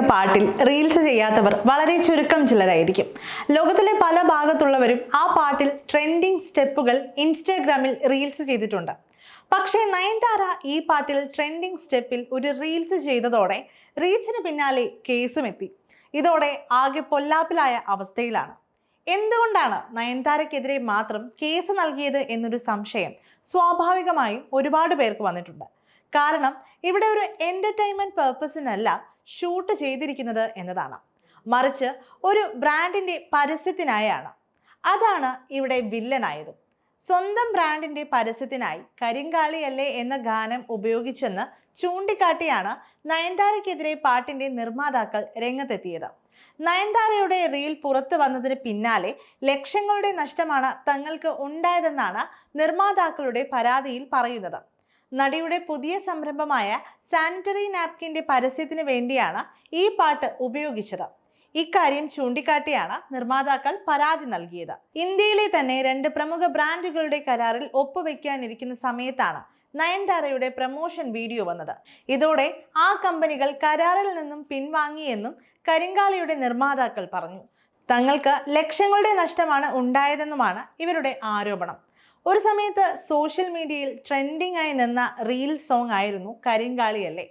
എന്ന പാട്ടിൽ റീൽസ് ചെയ്യാത്തവർ വളരെ ചുരുക്കം ചിലരായിരിക്കും. ലോകത്തിലെ പല ഭാഗത്തുള്ളവരും ആ പാട്ടിൽ ട്രെൻഡിങ് സ്റ്റെപ്പുകൾ ഇൻസ്റ്റാഗ്രാമിൽ റീൽസ് ചെയ്തിട്ടുണ്ട്. പക്ഷേ നയൻതാര ഈ പാട്ടിൽ ട്രെൻഡിങ് സ്റ്റെപ്പിൽ ഒരു റീൽസ് ചെയ്തതോടെ റീച്ചിന് പിന്നാലെ കേസും എത്തി. ഇതോടെ ആകെ പൊല്ലാപ്പിലായ അവസ്ഥയിലാണ്. എന്തുകൊണ്ടാണ് നയൻതാരയ്ക്കെതിരെ മാത്രം കേസ് നൽകിയത് എന്നൊരു സംശയം സ്വാഭാവികമായും ഒരുപാട് പേർക്ക് വന്നിട്ടുണ്ട്. കാരണം ഇവിടെ ഒരു എന്റർടൈൻമെന്റ് പേർപ്പസിനല്ല ഷൂട്ട് ചെയ്തിരിക്കുന്നത് എന്നതാണ്. മറിച്ച് ഒരു ബ്രാൻഡിന്റെ പരസ്യത്തിനായാണ്. അതാണ് ഇവിടെ വില്ലനായത്. സ്വന്തം ബ്രാൻഡിന്റെ പരസ്യത്തിനായി കരിങ്കാളിയല്ലേ എന്ന ഗാനം ഉപയോഗിച്ചെന്ന് ചൂണ്ടിക്കാട്ടിയാണ് നയൻതാരയ്ക്കെതിരെ പാട്ടിന്റെ നിർമ്മാതാക്കൾ രംഗത്തെത്തിയത്. നയൻതാരയുടെ റീൽ പുറത്തു വന്നതിന് പിന്നാലെ ലക്ഷങ്ങളുടെ നഷ്ടമാണ് തങ്ങൾക്ക് ഉണ്ടായതെന്നാണ് നിർമ്മാതാക്കളുടെ പരാതിയിൽ പറയുന്നത്. നടിയുടെ പുതിയ സംരംഭമായ സാനിറ്ററി നാപ്കിന്റെ പരസ്യത്തിന് വേണ്ടിയാണ് ഈ പാട്ട് ഉപയോഗിച്ചത്. ഇക്കാര്യം ചൂണ്ടിക്കാട്ടിയാണ് നിർമ്മാതാക്കൾ പരാതി നൽകിയത്. ഇന്ത്യയിലെ തന്നെ രണ്ട് പ്രമുഖ ബ്രാൻഡുകളുടെ കരാറിൽ ഒപ്പുവെക്കാനിരിക്കുന്ന സമയത്താണ് നയൻതാരയുടെ പ്രമോഷൻ വീഡിയോ വന്നത്. ഇതോടെ ആ കമ്പനികൾ കരാറിൽ നിന്നും പിൻവാങ്ങിയെന്നും കരിങ്കാളിയുടെ നിർമ്മാതാക്കൾ പറഞ്ഞു. തങ്ങൾക്ക് ലക്ഷങ്ങളുടെ നഷ്ടമാണ് ഉണ്ടായതെന്നുമാണ് ഇവരുടെ ആരോപണം. ഒരു സമയത്ത് സോഷ്യൽ മീഡിയയിൽ ട്രെൻഡിംഗ് ആയി നിന്ന റീൽ സോങ് ആയിരുന്നു കരിങ്കാളിയല്ലേ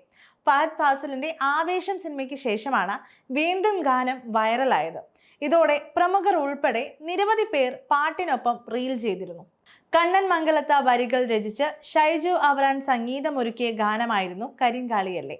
ഫഹദ് ഫാസിലിന്റെ ആവേശം സിനിമയ്ക്ക് ശേഷമാണ് വീണ്ടും ഗാനം വൈറലായത് ഇതോടെ പ്രമുഖർ ഉൾപ്പെടെ നിരവധി പേർ പാട്ടിനൊപ്പം റീൽ ചെയ്തിരുന്നു. കണ്ണൻ മംഗലത്ത വരികൾ രചിച്ച് ഷൈജു അവറാൻ സംഗീതമൊരുക്കിയ ഗാനമായിരുന്നു കരിങ്കാളിയല്ലേ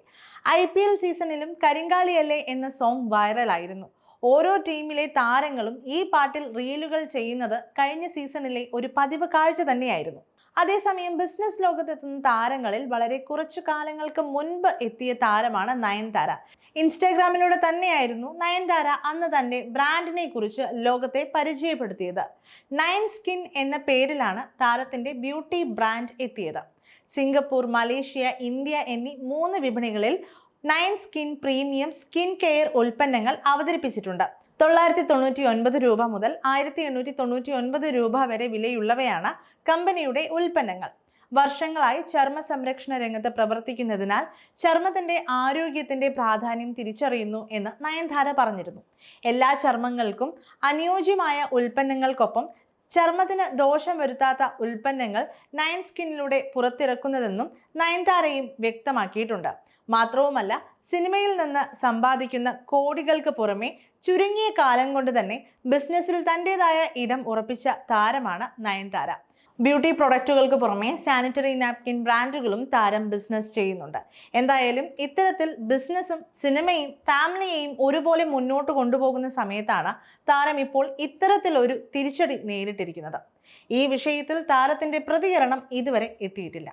ഐ പി എൽ സീസണിലും കരിങ്കാളിയല്ലേ എന്ന സോങ് വൈറലായിരുന്നു ഓരോ ടീമിലെ താരങ്ങളും ഈ പാട്ടിൽ റീലുകൾ ചെയ്യുന്നത് കഴിഞ്ഞ സീസണിലെ ഒരു പതിവ് കാഴ്ച തന്നെയായിരുന്നു. അതേസമയം ബിസിനസ് ലോകത്തെത്തുന്ന താരങ്ങളിൽ വളരെ കുറച്ചു കാലങ്ങൾക്ക് മുൻപ് എത്തിയ താരമാണ് നയൻതാര. ഇൻസ്റ്റാഗ്രാമിലൂടെ തന്നെയായിരുന്നു നയൻതാര അന്ന് തന്റെ ബ്രാൻഡിനെ കുറിച്ച് ലോകത്തെ പരിചയപ്പെടുത്തിയത്. നയൻ സ്കിൻ എന്ന പേരിലാണ് താരത്തിന്റെ ബ്യൂട്ടി ബ്രാൻഡ് എത്തിയത്. സിംഗപ്പൂർ മലേഷ്യ ഇന്ത്യ എന്നീ മൂന്ന് വിപണികളിൽ nine skin premium skin care ഉൽപ്പന്നങ്ങൾ അവതരിപ്പിച്ചിട്ടുണ്ട്. തൊള്ളായിരത്തി തൊണ്ണൂറ്റി ഒൻപത് രൂപ മുതൽ ആയിരത്തി എണ്ണൂറ്റി തൊണ്ണൂറ്റി ഒൻപത് രൂപ വരെ വിലയുള്ളവയാണ് കമ്പനിയുടെ ഉൽപ്പന്നങ്ങൾ. വർഷങ്ങളായി ചർമ്മ സംരക്ഷണ രംഗത്ത് പ്രവർത്തിക്കുന്നതിനാൽ ചർമ്മത്തിന്റെ ആരോഗ്യത്തിന്റെ പ്രാധാന്യം തിരിച്ചറിയുന്നു എന്ന് നയൻധാര പറഞ്ഞിരുന്നു. എല്ലാ ചർമ്മങ്ങൾക്കും അനുയോജ്യമായ ഉൽപ്പന്നങ്ങൾക്കൊപ്പം ചർമ്മത്തിന് ദോഷം വരുത്താത്ത ഉൽപ്പന്നങ്ങൾ നയൻ സ്കിന്നിലൂടെ പുറത്തിറക്കുന്നതെന്നും നയൻതാരയും വ്യക്തമാക്കിയിട്ടുണ്ട്. മാത്രവുമല്ല സിനിമയിൽ നിന്ന് സമ്പാദിക്കുന്ന കോടികൾക്ക് പുറമെ ചുരുങ്ങിയ കാലം കൊണ്ട് തന്നെ ബിസിനസ്സിൽ തന്റെതായ ഇടം ഉറപ്പിച്ച താരമാണ് നയൻതാര. ബ്യൂട്ടി പ്രൊഡക്റ്റുകൾക്ക് പുറമെ സാനിറ്ററി നാപ്കിൻ ബ്രാൻഡുകളും താരം ബിസിനസ് ചെയ്യുന്നുണ്ട്. എന്തായാലും ഇത്തരത്തിൽ ബിസിനസ്സും സിനിമയും ഫാമിലിയെയും ഒരുപോലെ മുന്നോട്ട് കൊണ്ടുപോകുന്ന സമയത്താണ് താരം ഇപ്പോൾ ഇത്തരത്തിലൊരു തിരിച്ചടി നേരിട്ടിരിക്കുന്നത്. ഈ വിഷയത്തിൽ താരത്തിന്റെ പ്രതികരണം ഇതുവരെ എത്തിയിട്ടില്ല.